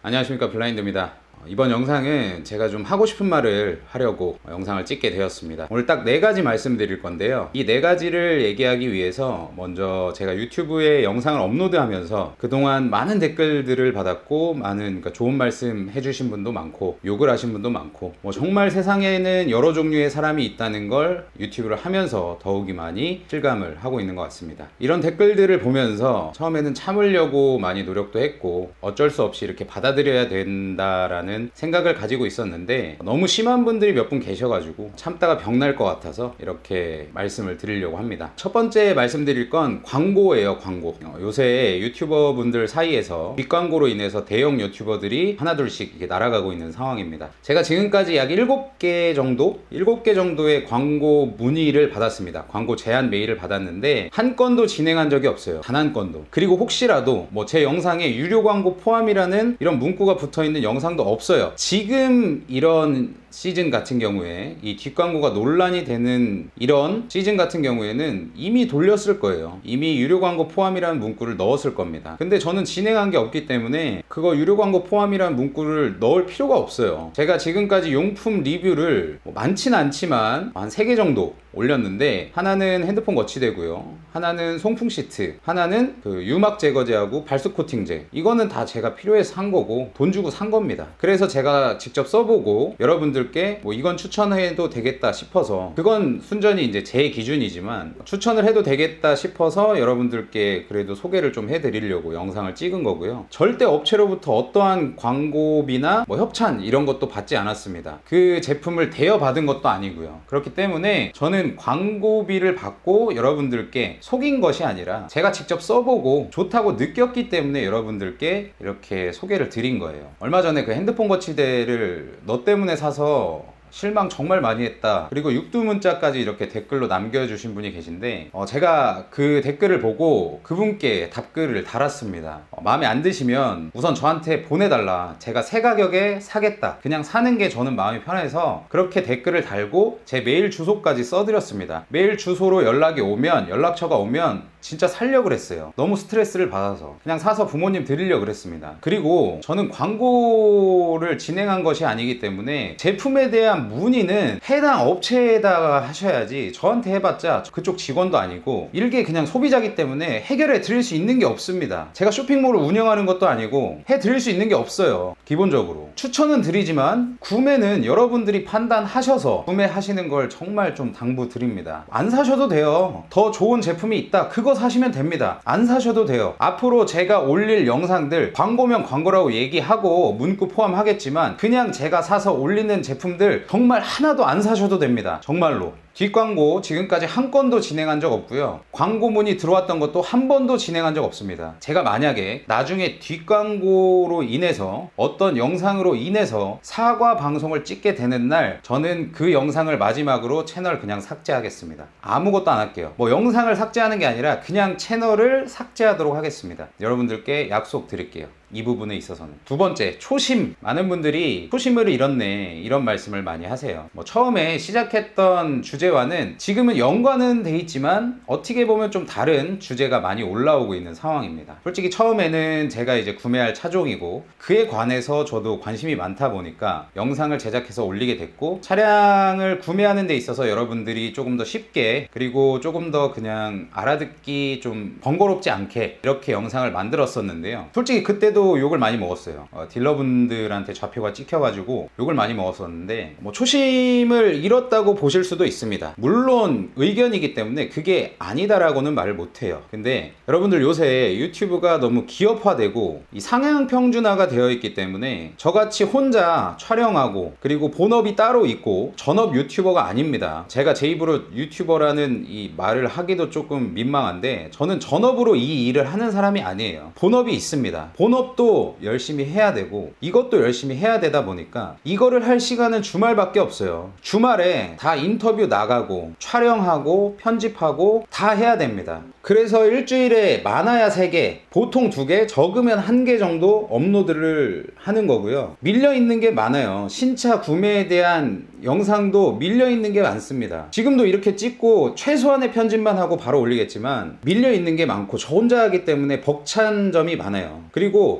안녕하십니까 블라인드입니다. 어, 이번 영상은 제가 좀 하고 싶은 말을 하려고 어, 영상을 찍게 되었습니다. 오늘 딱 네 가지 말씀드릴 건데요. 이 네 가지를 얘기하기 위해서 먼저 제가 유튜브에 영상을 업로드하면서 그동안 많은 댓글들을 받았고 많은 그러니까 좋은 말씀 해주신 분도 많고 욕을 하신 분도 많고 뭐 정말 세상에는 여러 종류의 사람이 있다는 걸 유튜브를 하면서 더욱이 많이 실감을 하고 있는 것 같습니다. 이런 댓글들을 보면서 처음에는 참으려고 많이 노력도 했고 어쩔 수 없이 이렇게 받아들여야 된다라는 생각을 가지고 있었는데 너무 심한 분들이 몇 분 계셔가지고 참다가 병날 것 같아서 이렇게 말씀을 드리려고 합니다. 첫 번째 말씀드릴 건 광고예요, 광고. 어, 요새 유튜버 분들 사이에서 빅광고로 인해서 대형 유튜버들이 하나둘씩 이렇게 날아가고 있는 상황입니다. 제가 지금까지 약 7개 정도? 7개 정도의 광고 문의를 받았습니다. 광고 제안 메일을 받았는데 한 건도 진행한 적이 없어요. 단 한 건도. 그리고 혹시라도 뭐 제 영상에 유료 광고 포함이라는 이런 문구가 붙어 있는 영상도 없 어요. 지금 이런 시즌 같은 경우에 이 뒷광고가 논란이 되는 이런 시즌 같은 경우에는 이미 돌렸을 거예요. 이미 유료 광고 포함이라는 문구를 넣었을 겁니다. 근데 저는 진행한 게 없기 때문에 그거 유료 광고 포함이라는 문구를 넣을 필요가 없어요. 제가 지금까지 용품 리뷰를 뭐 많진 않지만 한 3개 정도 올렸는데 하나는 핸드폰 거치대고요. 하나는 송풍 시트, 하나는 그 유막 제거제하고 발수 코팅제. 이거는 다 제가 필요해서 산 거고 돈 주고 산 겁니다. 그래서 제가 직접 써보고 여러분들께 뭐 이건 추천해도 되겠다 싶어서 그건 순전히 이제 제 기준이지만 추천을 해도 되겠다 싶어서 여러분들께 그래도 소개를 좀 해드리려고 영상을 찍은 거고요. 절대 업체로부터 어떠한 광고비나 뭐 협찬 이런 것도 받지 않았습니다. 그 제품을 대여 받은 것도 아니고요. 그렇기 때문에 저는 광고비를 받고 여러분들께 속인 것이 아니라 제가 직접 써보고 좋다고 느꼈기 때문에 여러분들께 이렇게 소개를 드린 거예요. 얼마 전에 그 핸드폰 거치대를 너 때문에 사서 실망 정말 많이 했다. 그리고 육두문자까지 이렇게 댓글로 남겨주신 분이 계신데, 어, 제가 그 댓글을 보고 그분께 답글을 달았습니다. 어, 마음에 안 드시면 우선 저한테 보내달라. 제가 새 가격에 사겠다. 그냥 사는 게 저는 마음이 편해서 그렇게 댓글을 달고 제 메일 주소까지 써드렸습니다. 메일 주소로 연락이 오면, 연락처가 오면 진짜 살려고 그랬어요. 너무 스트레스를 받아서. 그냥 사서 부모님 드리려고 그랬습니다. 그리고 저는 광고를 진행한 것이 아니기 때문에 제품에 대한 문의는 해당 업체에다가 하셔야지 저한테 해봤자 그쪽 직원도 아니고 일개 그냥 소비자기 때문에 해결해 드릴 수 있는 게 없습니다. 제가 쇼핑몰을 운영하는 것도 아니고 해 드릴 수 있는 게 없어요. 기본적으로. 추천은 드리지만 구매는 여러분들이 판단하셔서 구매하시는 걸 정말 좀 당부드립니다. 안 사셔도 돼요. 더 좋은 제품이 있다. 그거 사시면 됩니다. 안 사셔도 돼요. 앞으로 제가 올릴 영상들 광고면 광고라고 얘기하고 문구 포함하겠지만 그냥 제가 사서 올리는 제품들 정말 하나도 안 사셔도 됩니다. 정말로. 뒷광고 지금까지 한 건도 진행한 적 없고요. 광고 문이 들어왔던 것도 한 번도 진행한 적 없습니다. 제가 만약에 나중에 뒷광고로 인해서 어떤 영상으로 인해서 사과 방송을 찍게 되는 날 저는 그 영상을 마지막으로 채널 그냥 삭제하겠습니다. 아무것도 안 할게요. 뭐 영상을 삭제하는 게 아니라 그냥 채널을 삭제하도록 하겠습니다. 여러분들께 약속 드릴게요. 이 부분에 있어서는. 두 번째 초심. 많은 분들이 초심을 잃었네 이런 말씀을 많이 하세요. 뭐 처음에 시작했던 주제와는 지금은 연관은 돼 있지만 어떻게 보면 좀 다른 주제가 많이 올라오고 있는 상황입니다. 솔직히 처음에는 제가 이제 구매할 차종이고 그에 관해서 저도 관심이 많다 보니까 영상을 제작해서 올리게 됐고 차량을 구매하는 데 있어서 여러분들이 조금 더 쉽게 그리고 조금 더 그냥 알아듣기 좀 번거롭지 않게 이렇게 영상을 만들었었는데요. 솔직히 그때도 그때도 욕을 많이 먹었어요. 어, 딜러분들한테 좌표가 찍혀가지고 욕을 많이 먹었었는데 뭐 초심을 잃었다고 보실 수도 있습니다. 물론 의견이기 때문에 그게 아니다라고는 말을 못해요. 근데 여러분들 요새 유튜브가 너무 기업화되고 이 상향 평준화가 되어 있기 때문에 저같이 혼자 촬영하고 그리고 본업이 따로 있고 전업 유튜버가 아닙니다. 제가 제 입으로 유튜버라는 이 말을 하기도 조금 민망한데 저는 전업으로 이 일을 하는 사람이 아니에요. 본업이 있습니다. 본업 본업도 열심히 해야 되고 이것도 열심히 해야 되다 보니까 이거를 할 시간은 주말밖에 없어요. 주말에 다 인터뷰 나가고 촬영하고 편집하고 다 해야 됩니다. 그래서 일주일에 많아야 3개, 보통 2개, 적으면 1개 정도 업로드를 하는 거고요. 밀려 있는 게 많아요. 신차 구매에 대한 영상도 밀려 있는 게 많습니다. 지금도 이렇게 찍고 최소한의 편집만 하고 바로 올리겠지만 밀려 있는 게 많고 저 혼자 하기 때문에 벅찬 점이 많아요.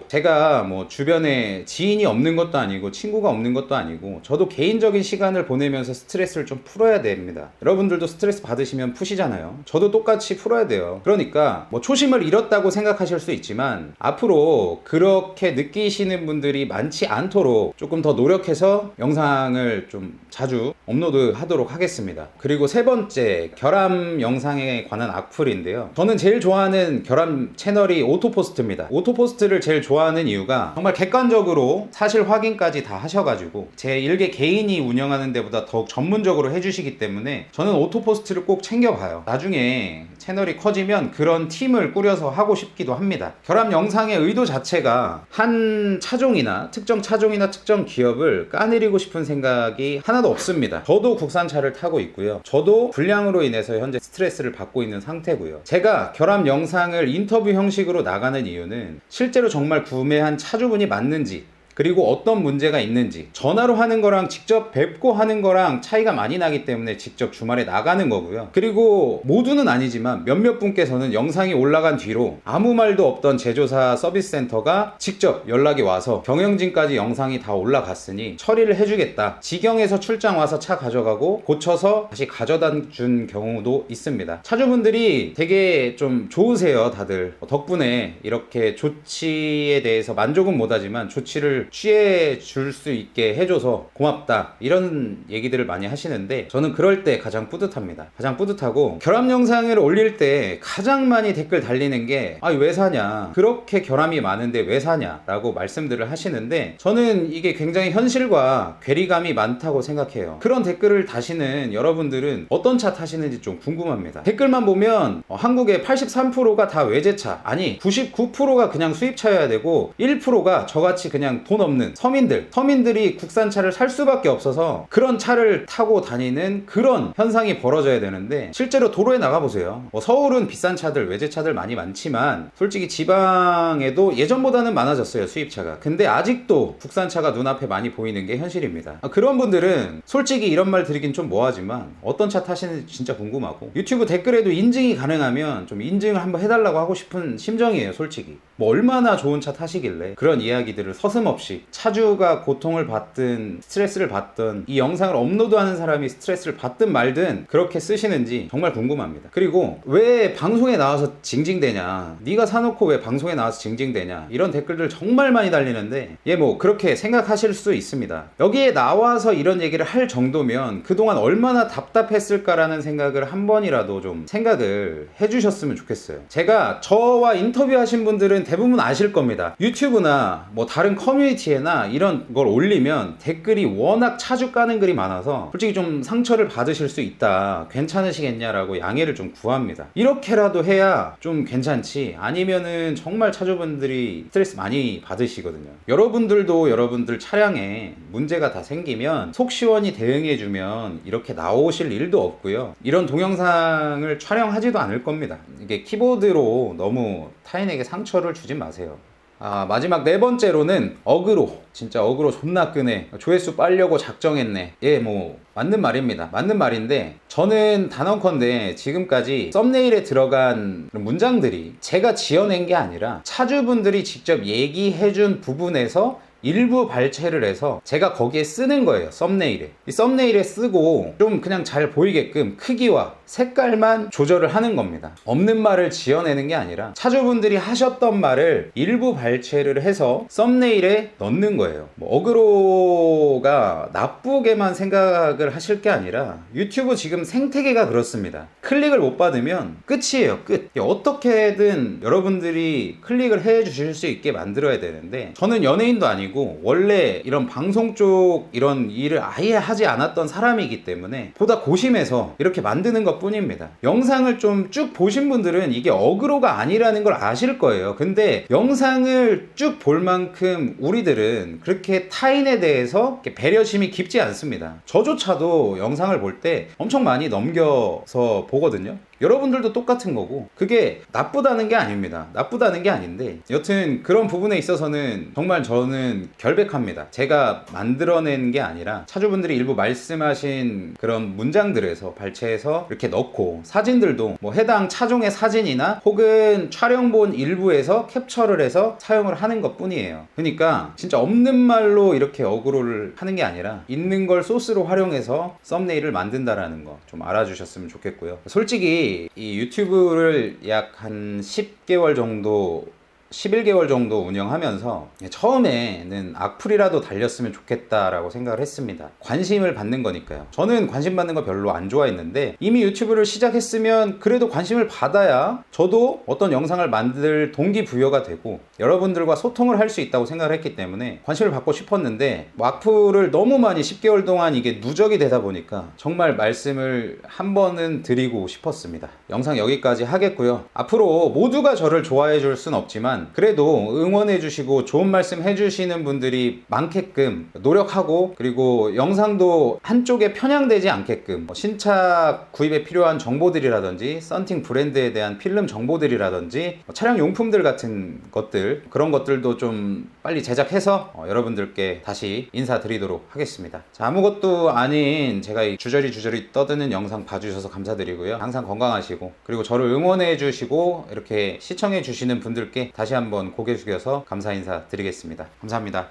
제가 뭐 주변에 지인이 없는 것도 아니고 친구가 없는 것도 아니고 저도 개인적인 시간을 보내면서 스트레스를 좀 풀어야 됩니다. 여러분들도 스트레스 받으시면 푸시잖아요. 저도 똑같이 풀어야 돼요. 그러니까 뭐 초심을 잃었다고 생각하실 수 있지만 앞으로 그렇게 느끼시는 분들이 많지 않도록 조금 더 노력해서 영상을 좀 자주 업로드 하도록 하겠습니다. 그리고 세 번째, 결함 영상에 관한 악플인데요. 저는 제일 좋아하는 결함 채널이 오토포스트입니다. 오토포스트를 제일 좋아하는 이유가 정말 객관적으로 사실 확인까지 다 하셔가지고 제 일개 개인이 운영하는 데보다 더욱 전문적으로 해주시기 때문에 저는 오토포스트를 꼭 챙겨봐요. 나중에 채널이 커지면 그런 팀을 꾸려서 하고 싶기도 합니다. 결합 영상의 의도 자체가 한 차종이나 특정 차종이나 특정 기업을 까내리고 싶은 생각이 하나도 없습니다. 저도 국산차를 타고 있고요. 저도 불량으로 인해서 현재 스트레스를 받고 있는 상태고요. 제가 결합 영상을 인터뷰 형식으로 나가는 이유는 실제로 정말 구매한 차주분이 맞는지 그리고 어떤 문제가 있는지 전화로 하는 거랑 직접 뵙고 하는 거랑 차이가 많이 나기 때문에 직접 주말에 나가는 거고요. 그리고 모두는 아니지만 몇몇 분께서는 영상이 올라간 뒤로 아무 말도 없던 제조사 서비스 센터가 직접 연락이 와서 경영진까지 영상이 다 올라갔으니 처리를 해주겠다. 지경에서 출장 와서 차 가져가고 고쳐서 다시 가져다 준 경우도 있습니다. 차주분들이 되게 좀 좋으세요, 다들. 덕분에 이렇게 조치에 대해서 만족은 못하지만 조치를 취해 줄 수 있게 해줘서 고맙다. 이런 얘기들을 많이 하시는데 저는 그럴 때 가장 뿌듯합니다. 가장 뿌듯하고 결함 영상을 올릴 때 가장 많이 댓글 달리는 게 아 왜 사냐? 그렇게 결함이 많은데 왜 사냐? 라고 말씀들을 하시는데 저는 이게 굉장히 현실과 괴리감이 많다고 생각해요. 그런 댓글을 다시는 여러분들은 어떤 차 타시는지 좀 궁금합니다. 댓글만 보면 어, 한국의 83%가 다 외제차. 아니 99%가 그냥 수입차여야 되고 1%가 저같이 그냥 돈 없는 서민들, 서민들이 국산차를 살 수밖에 없어서 그런 차를 타고 다니는 그런 현상이 벌어져야 되는데 실제로 도로에 나가보세요. 뭐 서울은 비싼 차들, 외제차들 많이 많지만 솔직히 지방에도 예전보다는 많아졌어요, 수입차가. 근데 아직도 국산차가 눈앞에 많이 보이는 게 현실입니다. 아, 그런 분들은 솔직히 이런 말 드리긴 좀 뭐하지만 어떤 차 타시는지 진짜 궁금하고 유튜브 댓글에도 인증이 가능하면 좀 인증을 한번 해달라고 하고 싶은 심정이에요, 솔직히. 뭐 얼마나 좋은 차 타시길래 그런 이야기들을 서슴없이 차주가 고통을 받든 스트레스를 받든 이 영상을 업로드하는 사람이 스트레스를 받든 말든 그렇게 쓰시는지 정말 궁금합니다. 그리고 왜 방송에 나와서 징징대냐? 네가 사놓고 왜 방송에 나와서 징징대냐? 이런 댓글들 정말 많이 달리는데 예 뭐 그렇게 생각하실 수 있습니다. 여기에 나와서 이런 얘기를 할 정도면 그동안 얼마나 답답했을까라는 생각을 한 번이라도 좀 생각을 해주셨으면 좋겠어요. 제가 저와 인터뷰하신 분들은 대부분 아실 겁니다. 유튜브나 뭐 다른 커뮤니티 에나 이런 걸 올리면 댓글이 워낙 차주 까는 글이 많아서 솔직히 좀 상처를 받으실 수 있다. 괜찮으시겠냐라고 양해를 좀 구합니다. 이렇게라도 해야 좀 괜찮지. 아니면은 정말 차주분들이 스트레스 많이 받으시거든요. 여러분들도 여러분들 차량에 문제가 다 생기면 속 시원히 대응해주면 이렇게 나오실 일도 없고요. 이런 동영상을 촬영하지도 않을 겁니다. 이게 키보드로 너무 타인에게 상처를 주진 마세요. 아, 마지막 네 번째로는 어그로. 진짜 어그로 존나 끄네. 조회수 빨려고 작정했네. 예, 뭐, 맞는 말입니다. 맞는 말인데, 저는 단언컨대 지금까지 썸네일에 들어간 문장들이 제가 지어낸 게 아니라 차주분들이 직접 얘기해준 부분에서 일부 발췌를 해서 제가 거기에 쓰는 거예요 썸네일에. 이 썸네일에 쓰고 좀 그냥 잘 보이게끔 크기와 색깔만 조절을 하는 겁니다. 없는 말을 지어내는 게 아니라 차주분들이 하셨던 말을 일부 발췌를 해서 썸네일에 넣는 거예요. 뭐 어그로가 나쁘게만 생각을 하실 게 아니라 유튜브 지금 생태계가 그렇습니다. 클릭을 못 받으면 끝이에요 끝. 어떻게든 여러분들이 클릭을 해 주실 수 있게 만들어야 되는데 저는 연예인도 아니고 아니고 원래 이런 방송 쪽 이런 일을 아예 하지 않았던 사람이기 때문에 보다 고심해서 이렇게 만드는 것 뿐입니다. 영상을 좀 쭉 보신 분들은 이게 어그로가 아니라는 걸 아실 거예요. 근데 영상을 쭉 볼 만큼 우리들은 그렇게 타인에 대해서 배려심이 깊지 않습니다. 저조차도 영상을 볼 때 엄청 많이 넘겨서 보거든요. 여러분들도 똑같은 거고 그게 나쁘다는 게 아닙니다. 나쁘다는 게 아닌데 여튼 그런 부분에 있어서는 정말 저는 결백합니다. 제가 만들어낸 게 아니라 차주분들이 일부 말씀하신 그런 문장들에서 발췌해서 이렇게 넣고 사진들도 뭐 해당 차종의 사진이나 혹은 촬영본 일부에서 캡처를 해서 사용을 하는 것 뿐이에요. 그러니까 진짜 없는 말로 이렇게 어그로를 하는 게 아니라 있는 걸 소스로 활용해서 썸네일을 만든다라는 거 좀 알아주셨으면 좋겠고요. 솔직히 이 유튜브를 약 한 10개월 정도 11개월 정도 운영하면서 처음에는 악플이라도 달렸으면 좋겠다라고 생각을 했습니다. 관심을 받는 거니까요. 저는 관심 받는 거 별로 안 좋아했는데 이미 유튜브를 시작했으면 그래도 관심을 받아야 저도 어떤 영상을 만들 동기부여가 되고 여러분들과 소통을 할 수 있다고 생각을 했기 때문에 관심을 받고 싶었는데 뭐 악플을 너무 많이 10개월 동안 이게 누적이 되다 보니까 정말 말씀을 한 번은 드리고 싶었습니다. 영상 여기까지 하겠고요. 앞으로 모두가 저를 좋아해 줄 순 없지만 그래도 응원해 주시고 좋은 말씀 해 주시는 분들이 많게끔 노력하고 그리고 영상도 한쪽에 편향되지 않게끔 뭐 신차 구입에 필요한 정보들이라든지 썬팅 브랜드에 대한 필름 정보들이라든지 뭐 차량 용품들 같은 것들 그런 것들도 좀 빨리 제작해서 어, 여러분들께 다시 인사드리도록 하겠습니다. 자, 아무것도 아닌 제가 이 주저리 주저리 떠드는 영상 봐주셔서 감사드리고요. 항상 건강하시고 그리고 저를 응원해 주시고 이렇게 시청해 주시는 분들께 다시 한번 고개 숙여서 감사 인사 드리겠습니다. 감사합니다.